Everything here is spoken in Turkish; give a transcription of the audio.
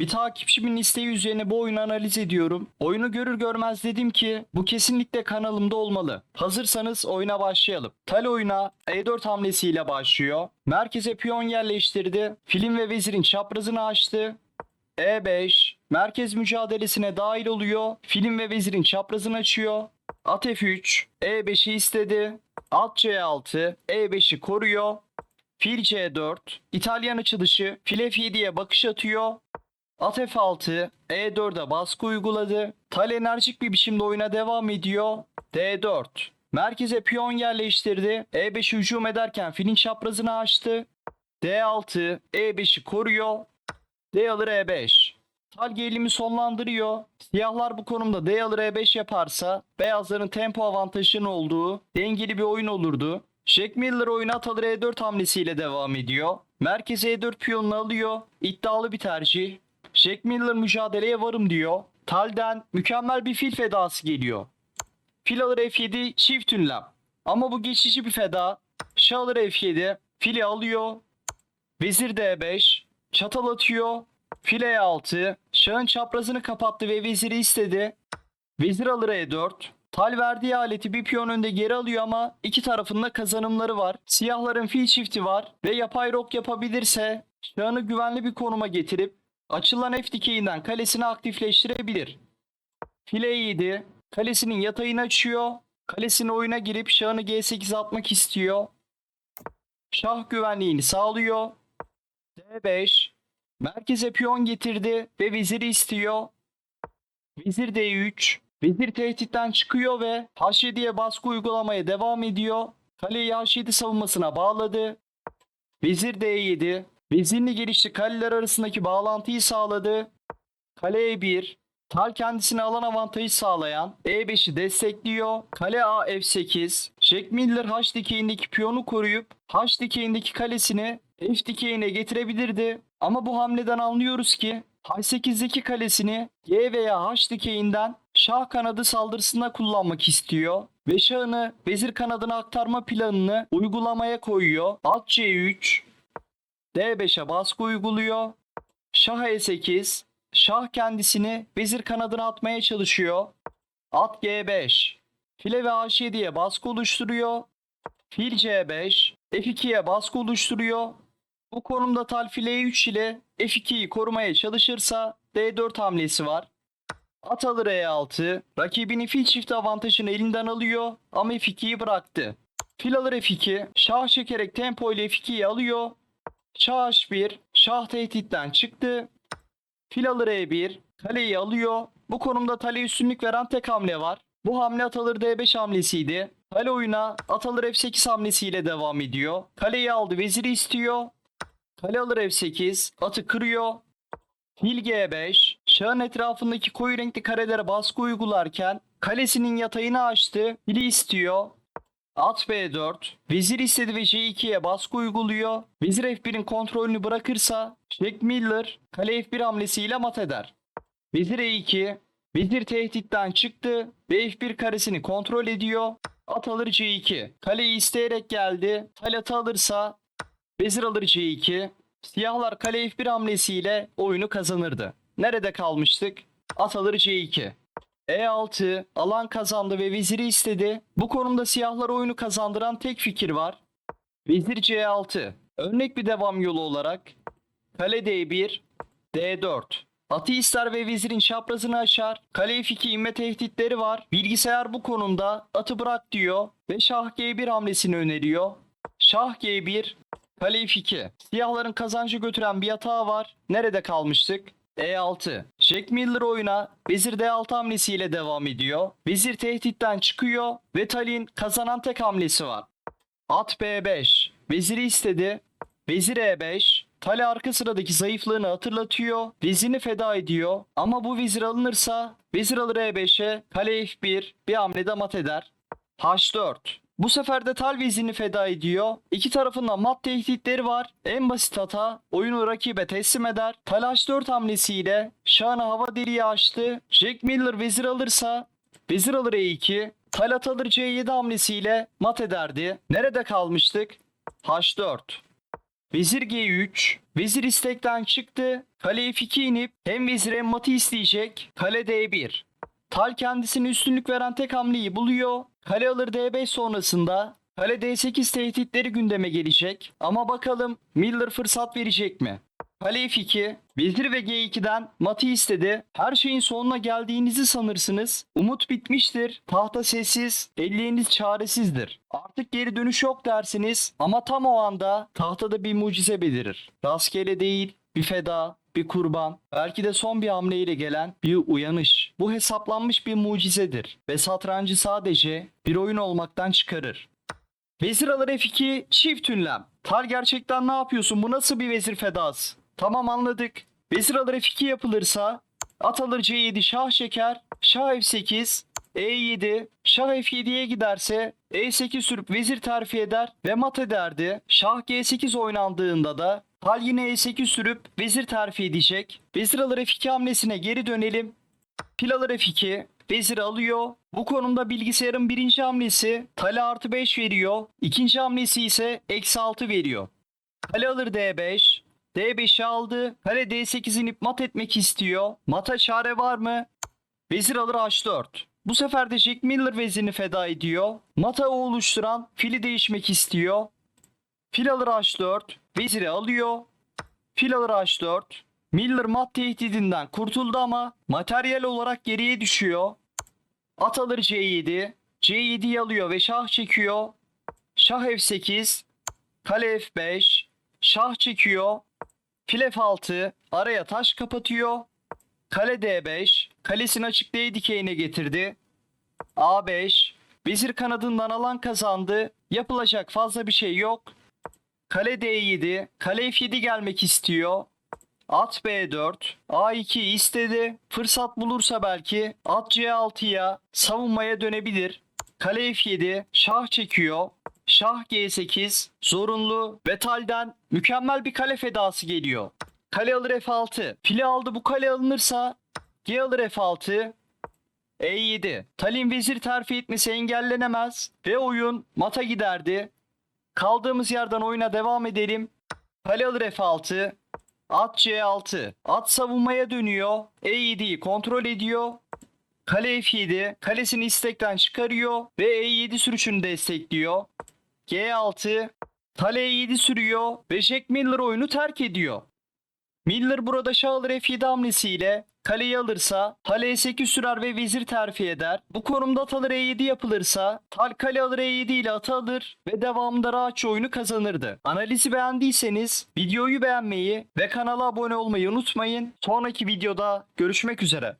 Bir takipçimin isteği üzerine bu oyunu analiz ediyorum. Oyunu görür görmez dedim ki bu kesinlikle kanalımda olmalı. Hazırsanız oyuna başlayalım. Tal oyuna E4 hamlesiyle başlıyor. Merkeze piyon yerleştirdi. Film ve vezirin çaprazını açtı. E5 merkez mücadelesine dahil oluyor. Film ve vezirin çaprazını açıyor. At F3 E5'i istedi. At C6 E5'i koruyor. Fil C4 İtalyan açılışı fil F7'ye bakış atıyor. At F6 E4'e baskı uyguladı. Tal enerjik bir biçimde oyuna devam ediyor. D4 Merkeze piyon yerleştirdi. E5 hücum ederken filin çaprazını açtı. D6 E5'i koruyor. D alır E5. Tal gerilimi sonlandırıyor. Siyahlar bu konumda D alır E5 yaparsa beyazların tempo avantajının olduğu dengeli bir oyun olurdu. Jack Miller oyuna at alır E4 hamlesiyle devam ediyor. Merkeze E4 piyonunu alıyor. İddialı bir tercih. Jack Miller mücadeleye varım diyor. Tal'den mükemmel bir fil fedası geliyor. Fil alır F7 çift ünlem. Ama bu geçici bir feda. Şah alır F7. Fili alıyor. Vezir D5. Çatal atıyor. File 6. Şahın çaprazını kapattı ve veziri istedi. Vezir alır E4. Tal verdiği aleti bir piyon önde geri alıyor ama iki tarafında kazanımları var. Siyahların fil çifti var ve yapay rok yapabilirse şahını güvenli bir konuma getirip açılan F dikeyinden kalesini aktifleştirebilir. File 7. Kalesinin yatayını açıyor. Kalesini oyuna girip şahını G8 atmak istiyor. Şah güvenliğini sağlıyor. D5. Merkeze piyon getirdi ve veziri istiyor. Vezir D3. Vezir tehditten çıkıyor ve H7'ye baskı uygulamaya devam ediyor. Kaleyi H7 savunmasına bağladı. Vezir D7. Vezirini gelişti kaleler arasındaki bağlantıyı sağladı. Kale E1. Tal kendisine alan avantajı sağlayan E5'i destekliyor. Kale A F8. Jack Miller H dikeyindeki piyonu koruyup H dikeyindeki kalesini F dikeyine getirebilirdi. Ama bu hamleden anlıyoruz ki H8'deki kalesini G veya H dikeyinden şah kanadı saldırısında kullanmak istiyor. Ve şahını vezir kanadına aktarma planını uygulamaya koyuyor. At C3 D5'e baskı uyguluyor. Şah E8 Şah kendisini vezir kanadına atmaya çalışıyor. At G5. File ve H7'ye baskı oluşturuyor. Fil C5. F2'ye baskı oluşturuyor. Bu konumda tal file 3 ile F2'yi korumaya çalışırsa D4 hamlesi var. At alır E6. Rakibinin fil çifti avantajını elinden alıyor ama F2'yi bıraktı. Fil alır F2. Şah çekerek tempo ile F2'yi alıyor. Şah H1. Şah tehditten çıktı. Fil alır E1. Kaleyi alıyor. Bu konumda tale üstünlük veren tek hamle var. Bu hamle at alır D5 hamlesiydi. Kale oyuna at alır F8 hamlesiyle devam ediyor. Kaleyi aldı veziri istiyor. Kale alır F8. Atı kırıyor. Fil G5. Şahın etrafındaki koyu renkli karelere baskı uygularken kalesinin yatayını açtı. Fili istiyor. At B4. Vezir istedi ve C2'ye baskı uyguluyor. Vezir F1'in kontrolünü bırakırsa Jack Miller kale F1 hamlesiyle mat eder. Vezir E2. Vezir tehditten çıktı ve F1 karesini kontrol ediyor. At alır C2. Kaleyi isteyerek geldi. Kale atı alırsa Vezir alır C2. Siyahlar kale F1 hamlesiyle oyunu kazanırdı. Nerede kalmıştık? At alır C2. E6 alan kazandı ve veziri istedi. Bu konumda siyahlar oyunu kazandıran tek fikir var. Vezir C6. Örnek bir devam yolu olarak kale D1, D4. Atı ister ve vezirin çaprazını aşar. Kale F2 inme tehditleri var. Bilgisayar bu konumda atı bırak diyor ve şah G1 hamlesini öneriyor. Şah G1, kale F2. Siyahların kazancı götüren bir hata var. Nerede kalmıştık? E6. Jack Miller oyuna vezir D6 hamlesiyle devam ediyor. Vezir tehditten çıkıyor ve Talin kazanan tek hamlesi var. At B5. Veziri istedi. Vezir E5. Tali arka sıradaki zayıflığını hatırlatıyor. Vezirini feda ediyor. Ama bu vezir alınırsa vezir alır E5'e kale F1 bir hamlede mat eder. H4. Bu sefer de tal vezirini feda ediyor. İki tarafında mat tehditleri var. En basit hata oyunu rakibe teslim eder. Tal H4 hamlesiyle şahını hava deliği açtı. Jack Miller vezir alırsa vezir alır E2. Tal alır C7 hamlesiyle mat ederdi. Nerede kalmıştık? H4. Vezir G3. Vezir istekten çıktı. Kale F2 inip hem vezir hem matı isteyecek. Kale D1. Tal kendisine üstünlük veren tek hamleyi buluyor. Kale alır D5 sonrasında kale D8 tehditleri gündeme gelecek. Ama bakalım Miller fırsat verecek mi? Kale F2, vezir ve G2'den matı istedi. Her şeyin sonuna geldiğinizi sanırsınız. Umut bitmiştir. Tahta sessiz, elleriniz çaresizdir. Artık geri dönüş yok dersiniz. Ama tam o anda tahtada bir mucize belirir. Rastgele değil, bir feda, bir kurban, belki de son bir hamleyle gelen bir uyanış. Bu hesaplanmış bir mucizedir ve satrancı sadece bir oyun olmaktan çıkarır. Vezir alır F2 çift ünlem. Tar gerçekten ne yapıyorsun? Bu nasıl bir vezir fedası? Tamam anladık. Vezir alır F2 yapılırsa at alır C7 şah çeker. Şah F8 E7 Şah F7'ye giderse E8 sürüp vezir terfi eder ve mat ederdi. Şah G8 oynandığında da Hal yine E8 sürüp vezir terfi edecek. Vezir alır F2 hamlesine geri dönelim. Fil alır F2. Vezir alıyor. Bu konumda bilgisayarın birinci hamlesi tale artı 5 veriyor. İkinci hamlesi ise eksi 6 veriyor. Kale alır D5. D5'i aldı. Kale D8'in ip mat etmek istiyor. Mata çare var mı? Vezir alır H4. Bu sefer de Jack Miller vezirini feda ediyor. Mata oluşturan fili değişmek istiyor. Fil alır H4. Veziri alıyor. Fil alır H4. Miller mat tehdidinden kurtuldu ama materyal olarak geriye düşüyor. At alır C7. C7'yi alıyor ve şah çekiyor. Şah F8. Kale F5. Şah çekiyor. Fil F6. Araya taş kapatıyor. Kale D5. Kalesini açık D dikeyine getirdi. A5. Vezir kanadından alan kazandı. Yapılacak fazla bir şey yok. Kale D7. Kale F7 gelmek istiyor. At B4. A2 istedi. Fırsat bulursa belki at C6'ya savunmaya dönebilir. Kale F7. Şah çekiyor. Şah G8. Zorunlu. Ve talden mükemmel bir kale fedası geliyor. Kale alır F6. Fili aldı bu kale alınırsa G alır F6. E7. Talin vezir terfi etmesi engellenemez ve oyun mata giderdi. Kaldığımız yerden oyuna devam edelim. Kale alır F6. At C6. At savunmaya dönüyor. E7'yi kontrol ediyor. Kale F7. Kalesini istekten çıkarıyor ve E7 sürüşünü destekliyor. G6. Kale E7 sürüyor ve Jack Miller oyunu terk ediyor. Miller burada şah alır F7 hamlesiyle kaleyi alırsa kale E8 sürer ve vezir terfi eder. Bu konumda at alır E7 yapılırsa tal kale alır E7 ile atı alır ve devamında rahatça oyunu kazanırdı. Analizi beğendiyseniz videoyu beğenmeyi ve kanala abone olmayı unutmayın. Sonraki videoda görüşmek üzere.